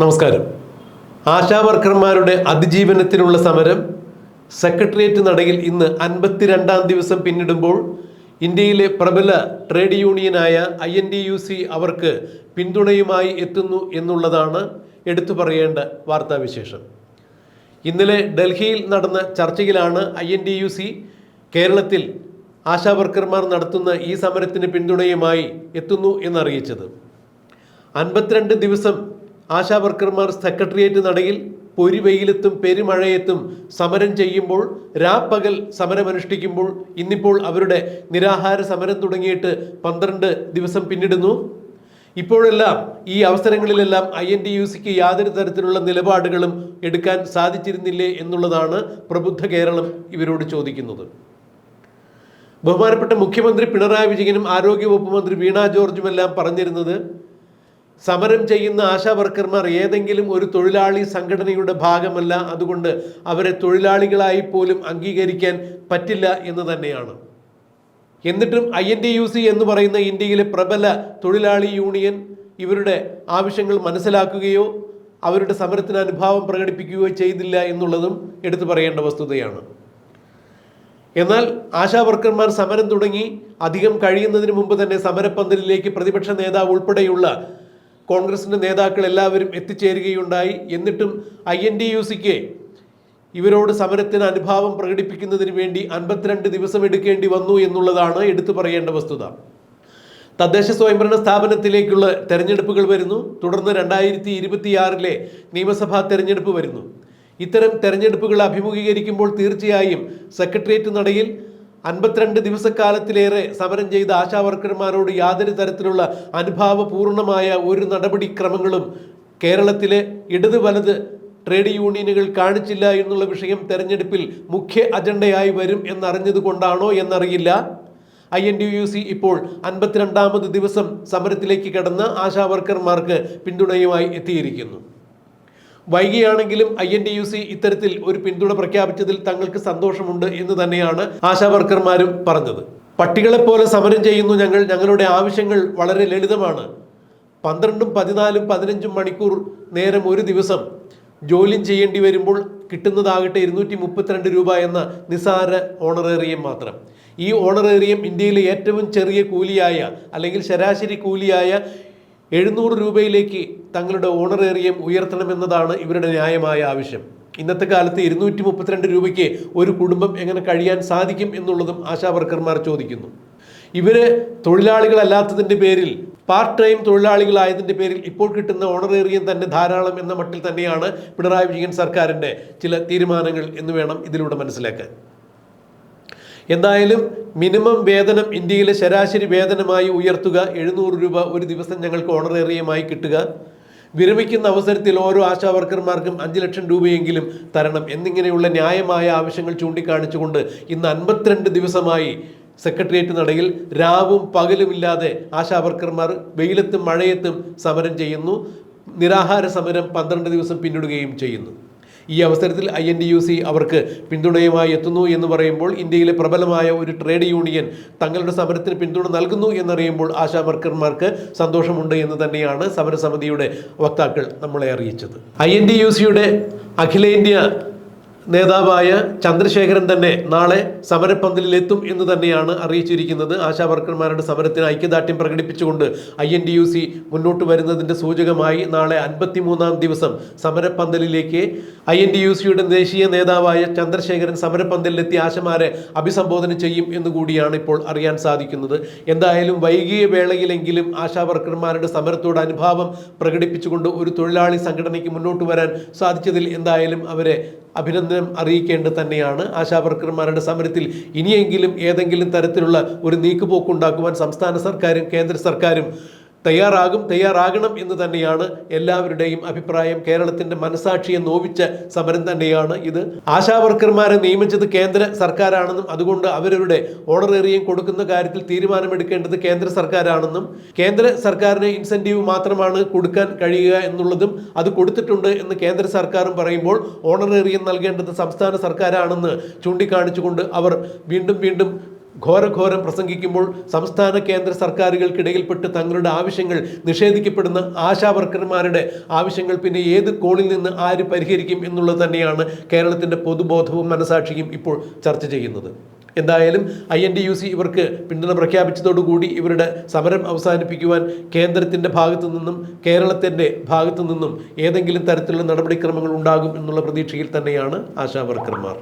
നമസ്കാരം. ആശാ വർക്കർമാരുടെ അതിജീവനത്തിനുള്ള സമരം സെക്രട്ടേറിയറ്റ് നടയിൽ ഇന്ന് അൻപത്തിരണ്ടാം ദിവസം പിന്നിടുമ്പോൾ ഇന്ത്യയിലെ പ്രബല trade യൂണിയനായ I N D U C അവർക്ക് പിന്തുണയുമായി എത്തുന്നു എന്നുള്ളതാണ് എടുത്തു പറയേണ്ട വാർത്താവിശേഷം. ഇന്നലെ ഡൽഹിയിൽ നടന്ന ചർച്ചയിലാണ് I N D U C കേരളത്തിൽ ആശാ വർക്കർമാർ നടത്തുന്ന ഈ സമരത്തിന് പിന്തുണയുമായി എത്തുന്നു എന്നറിയിച്ചത്. അൻപത്തിരണ്ട് ദിവസം ആശാ വർക്കർമാർ സെക്രട്ടേറിയറ്റ് നടയിൽ പൊരിവെയിലത്തും പെരുമഴയത്തും സമരം ചെയ്യുമ്പോൾ രാപ്പകൽ സമരമനുഷ്ഠിക്കുമ്പോൾ ഇന്നിപ്പോൾ അവരുടെ നിരാഹാര സമരം തുടങ്ങിയിട്ട് പന്ത്രണ്ട് ദിവസം പിന്നിടുന്നു. ഇപ്പോഴെല്ലാം ഈ അവസരങ്ങളിലെല്ലാം ഐ എൻ ടി യു സിക്ക് യാതൊരു തരത്തിലുള്ള നിലപാടുകളും എടുക്കാൻ സാധിച്ചിരുന്നില്ലേ എന്നുള്ളതാണ് പ്രബുദ്ധ കേരളം ഇവരോട് ചോദിക്കുന്നത്. ബഹുമാനപ്പെട്ട മുഖ്യമന്ത്രി പിണറായി വിജയനും ആരോഗ്യവകുപ്പ് മന്ത്രി വീണ ജോർജുമെല്ലാം പറഞ്ഞിരുന്നത് സമരം ചെയ്യുന്ന ആശാ വർക്കർമാർ ഏതെങ്കിലും ഒരു തൊഴിലാളി സംഘടനയുടെ ഭാഗമല്ല. അതുകൊണ്ട് അവരെ തൊഴിലാളികളായി പോലും അംഗീകരിക്കാൻ പറ്റില്ല എന്ന് തന്നെയാണ്. എന്നിട്ടും I N T U C എന്ന് പറയുന്ന ഇന്ത്യയിലെ പ്രബല തൊഴിലാളി യൂണിയൻ ഇവരുടെ ആവശ്യങ്ങൾ മനസ്സിലാക്കുകയോ അവരുടെ സമരത്തിന് അനുഭാവം പ്രകടിപ്പിക്കുകയോ ചെയ്തില്ല എന്നുള്ളതും എടുത്തു പറയേണ്ട വസ്തുതയാണ്. എന്നാൽ ആശാ വർക്കർമാർ സമരം തുടങ്ങി. അധികം കഴിയുന്നതിന് മുമ്പ് തന്നെ സമരപ്പന്തലിലേക്ക് പ്രതിപക്ഷ നേതാവ് ഉൾപ്പെടെയുള്ള കോൺഗ്രസിന്റെ നേതാക്കൾ എല്ലാവരും എത്തിച്ചേരുകയുണ്ടായി. എന്നിട്ടും ഐ എൻ ഡി യു സിക്ക് ഇവരോട് സമരത്തിന് അനുഭാവം പ്രകടിപ്പിക്കുന്നതിന് വേണ്ടി അൻപത്തിരണ്ട് ദിവസം എടുക്കേണ്ടി വന്നു എന്നുള്ളതാണ് എടുത്തു പറയേണ്ട വസ്തുത. തദ്ദേശ സ്വയംഭരണ സ്ഥാപനത്തിലേക്കുള്ള തെരഞ്ഞെടുപ്പുകൾ വരുന്നു. തുടർന്ന് രണ്ടായിരത്തി ഇരുപത്തിയാറിലെ നിയമസഭാ തെരഞ്ഞെടുപ്പ് വരുന്നു. ഇത്തരം തെരഞ്ഞെടുപ്പുകൾ അഭിമുഖീകരിക്കുമ്പോൾ തീർച്ചയായും സെക്രട്ടേറിയറ്റ് നടയിൽ അൻപത്തിരണ്ട് ദിവസക്കാലത്തിലേറെ സമരം ചെയ്ത ആശാവർക്കർമാരോട് യാതൊരു തരത്തിലുള്ള അനുഭാവപൂർണമായ ഒരു നടപടിക്രമങ്ങളും കേരളത്തിലെ ഇടത് വലത് ട്രേഡ് യൂണിയനുകൾ കാണിച്ചില്ല എന്നുള്ള വിഷയം തെരഞ്ഞെടുപ്പിൽ മുഖ്യ അജണ്ടയായി വരും എന്നറിഞ്ഞത് കൊണ്ടാണോ എന്നറിയില്ല. I N D U C ഇപ്പോൾ അൻപത്തിരണ്ടാമത് ദിവസം സമരത്തിലേക്ക് കടന്ന് ആശാവർക്കർമാർക്ക് പിന്തുണയുമായി എത്തിയിരിക്കുന്നു. വൈകിയാണെങ്കിലും I N D U C ഇത്തരത്തിൽ ഒരു പിന്തുണ പ്രഖ്യാപിച്ചതിൽ തങ്ങൾക്ക് സന്തോഷമുണ്ട് എന്ന് തന്നെയാണ് ആശാവർക്കർമാരും പറഞ്ഞത്. പട്ടികളെപ്പോലെ സമരം ചെയ്യുന്നു ഞങ്ങൾ. ഞങ്ങളുടെ ആവശ്യങ്ങൾ വളരെ ലളിതമാണ്. പന്ത്രണ്ടും പതിനാലും പതിനഞ്ചും മണിക്കൂർ നേരം ഒരു ദിവസം ജോലി ചെയ്യേണ്ടി വരുമ്പോൾ കിട്ടുന്നതാകട്ടെ ഇരുന്നൂറ്റി മുപ്പത്തിരണ്ട് രൂപ എന്ന നിസാര ഓണറേറിയം മാത്രം. ഈ ഓണറേറിയം ഇന്ത്യയിലെ ഏറ്റവും ചെറിയ കൂലിയായ അല്ലെങ്കിൽ ശരാശരി കൂലിയായ എഴുന്നൂറ് രൂപയിലേക്ക് തങ്ങളുടെ ഓണറേറിയം ഉയർത്തണമെന്നതാണ് ഇവരുടെ ന്യായമായ ആവശ്യം. ഇന്നത്തെ കാലത്ത് ഇരുന്നൂറ്റി മുപ്പത്തിരണ്ട് രൂപയ്ക്ക് ഒരു കുടുംബം എങ്ങനെ കഴിയാൻ സാധിക്കും എന്നുള്ളതും ആശാ വർക്കർമാർ ചോദിക്കുന്നു. ഇവർ തൊഴിലാളികളല്ലാത്തതിന്റെ പേരിൽ പാർട്ട് ടൈം തൊഴിലാളികളായതിന്റെ പേരിൽ ഇപ്പോൾ കിട്ടുന്ന ഓണറേറിയം തന്നെ ധാരാളം എന്ന മട്ടിൽ തന്നെയാണ് പിണറായി വിജയൻ സർക്കാരിന്റെ ചില തീരുമാനങ്ങൾ എന്ന് വേണം ഇതിലൂടെ മനസ്സിലാക്കാൻ. എന്തായാലും മിനിമം വേതനം ഇന്ത്യയിലെ ശരാശരി വേതനമായി ഉയർത്തുക എഴുന്നൂറ് രൂപ ഒരു ദിവസം ഞങ്ങൾക്ക് ഓണറേറിയമായി കിട്ടുക. വിരമിക്കുന്ന അവസരത്തിൽ ഓരോ ആശാ വർക്കർമാർക്കും അഞ്ച് ലക്ഷം രൂപയെങ്കിലും തരണം എന്നിങ്ങനെയുള്ള ന്യായമായ ആവശ്യങ്ങൾ ചൂണ്ടിക്കാണിച്ചുകൊണ്ട് ഇന്ന് അൻപത്തിരണ്ട് ദിവസമായി സെക്രട്ടേറിയറ്റ് നടയിൽ രാവും പകലുമില്ലാതെ ആശാ വർക്കർമാർ വെയിലത്തും മഴയത്തും സമരം ചെയ്യുന്നു. നിരാഹാര സമരം പന്ത്രണ്ട് ദിവസം പിന്നിടുകയും ചെയ്യുന്നു. ഈ അവസരത്തിൽ I N D U C അവർക്ക് പിന്തുണയുമായി എത്തുന്നു എന്ന് പറയുമ്പോൾ ഇന്ത്യയിലെ പ്രബലമായ ഒരു ട്രേഡ് യൂണിയൻ തങ്ങളുടെ സമരത്തിന് പിന്തുണ നൽകുന്നു എന്നറിയുമ്പോൾ ആശാ വർക്കർമാർക്ക് സന്തോഷമുണ്ട് എന്ന് തന്നെയാണ് സമരസമിതിയുടെ വക്താക്കൾ നമ്മളെ അറിയിച്ചത്. ഐ എൻ ഡി യു സിയുടെ അഖിലേന്ത്യാ നേതാവായ ചന്ദ്രശേഖരൻ തന്നെ നാളെ സമരപ്പന്തലിലെത്തും എന്ന് തന്നെയാണ് അറിയിച്ചിരിക്കുന്നത്. ആശാവർക്കർമാരുടെ സമരത്തിന് ഐക്യദാർഢ്യം പ്രകടിപ്പിച്ചുകൊണ്ട് I N D U C മുന്നോട്ട് വരുന്നതിന്റെ സൂചകമായി നാളെ അൻപത്തിമൂന്നാം ദിവസം സമരപ്പന്തലിലേക്ക് ഐ എൻ ഡി യു സിയുടെ ദേശീയ നേതാവായ ചന്ദ്രശേഖരൻ സമരപ്പന്തലിലെത്തി ആശമാരെ അഭിസംബോധന ചെയ്യും എന്നുകൂടിയാണ് ഇപ്പോൾ അറിയാൻ സാധിക്കുന്നത്. എന്തായാലും വൈകിയ വേളയിലെങ്കിലും ആശാവർക്കർമാരുടെ സമരത്തോട് അനുഭാവം പ്രകടിപ്പിച്ചുകൊണ്ട് ഒരു തൊഴിലാളി സംഘടനയ്ക്ക് മുന്നോട്ട് വരാൻ സാധിച്ചതിൽ എന്തായാലും അവരെ അഭിനന്ദനം അറിയിക്കേണ്ടത് തന്നെയാണ്. ആശാവർക്കർമാരുടെ സമരത്തിൽ ഇനിയെങ്കിലും ഏതെങ്കിലും തരത്തിലുള്ള ഒരു നീക്കുപോക്കുണ്ടാക്കുവാൻ സംസ്ഥാന സർക്കാരും കേന്ദ്ര സർക്കാരും തയ്യാറാകും തയ്യാറാകണം എന്ന് തന്നെയാണ് എല്ലാവരുടെയും അഭിപ്രായം. കേരളത്തിന്റെ മനസാക്ഷിയെ നോവിച്ച സമരം തന്നെയാണ് ഇത്. ആശാവർക്കർമാരെ നിയമിച്ചത് കേന്ദ്ര സർക്കാരാണെന്നും അതുകൊണ്ട് അവരുടെ ഓണറേറിയം കൊടുക്കുന്ന കാര്യത്തിൽ തീരുമാനമെടുക്കേണ്ടത് കേന്ദ്ര സർക്കാരാണെന്നും കേന്ദ്ര സർക്കാരിന് ഇൻസെന്റീവ് മാത്രമാണ് കൊടുക്കാൻ കഴിയുക എന്നുള്ളതും അത് കൊടുത്തിട്ടുണ്ട് എന്ന് കേന്ദ്ര സർക്കാരും പറയുമ്പോൾ ഓണറേറിയം നൽകേണ്ടത് സംസ്ഥാന സർക്കാരാണെന്ന് ചൂണ്ടിക്കാണിച്ചുകൊണ്ട് അവർ വീണ്ടും വീണ്ടും ഘോരഘോരം പ്രസംഗിക്കുമ്പോൾ സംസ്ഥാന കേന്ദ്ര സർക്കാരുകൾക്കിടയിൽപ്പെട്ട് തങ്ങളുടെ ആവശ്യങ്ങൾ നിഷേധിക്കപ്പെടുന്ന ആശാവർക്കർമാരുടെ ആവശ്യങ്ങൾ പിന്നെ ഏത് കോണിൽ നിന്ന് ആര് പരിഹരിക്കും എന്നുള്ളത് തന്നെയാണ് കേരളത്തിന്റെ പൊതുബോധവും മനസാക്ഷിയും ഇപ്പോൾ ചർച്ച ചെയ്യുന്നത്. എന്തായാലും I N D U C ഇവർക്ക് പിന്തുണ പ്രഖ്യാപിച്ചതോടുകൂടി ഇവരുടെ സമരം അവസാനിപ്പിക്കുവാൻ കേന്ദ്രത്തിന്റെ ഭാഗത്തു നിന്നും കേരളത്തിന്റെ ഭാഗത്തു നിന്നും ഏതെങ്കിലും തരത്തിലുള്ള നടപടിക്രമങ്ങൾ ഉണ്ടാകും എന്നുള്ള പ്രതീക്ഷയിൽ തന്നെയാണ് ആശാ വർക്കർമാർ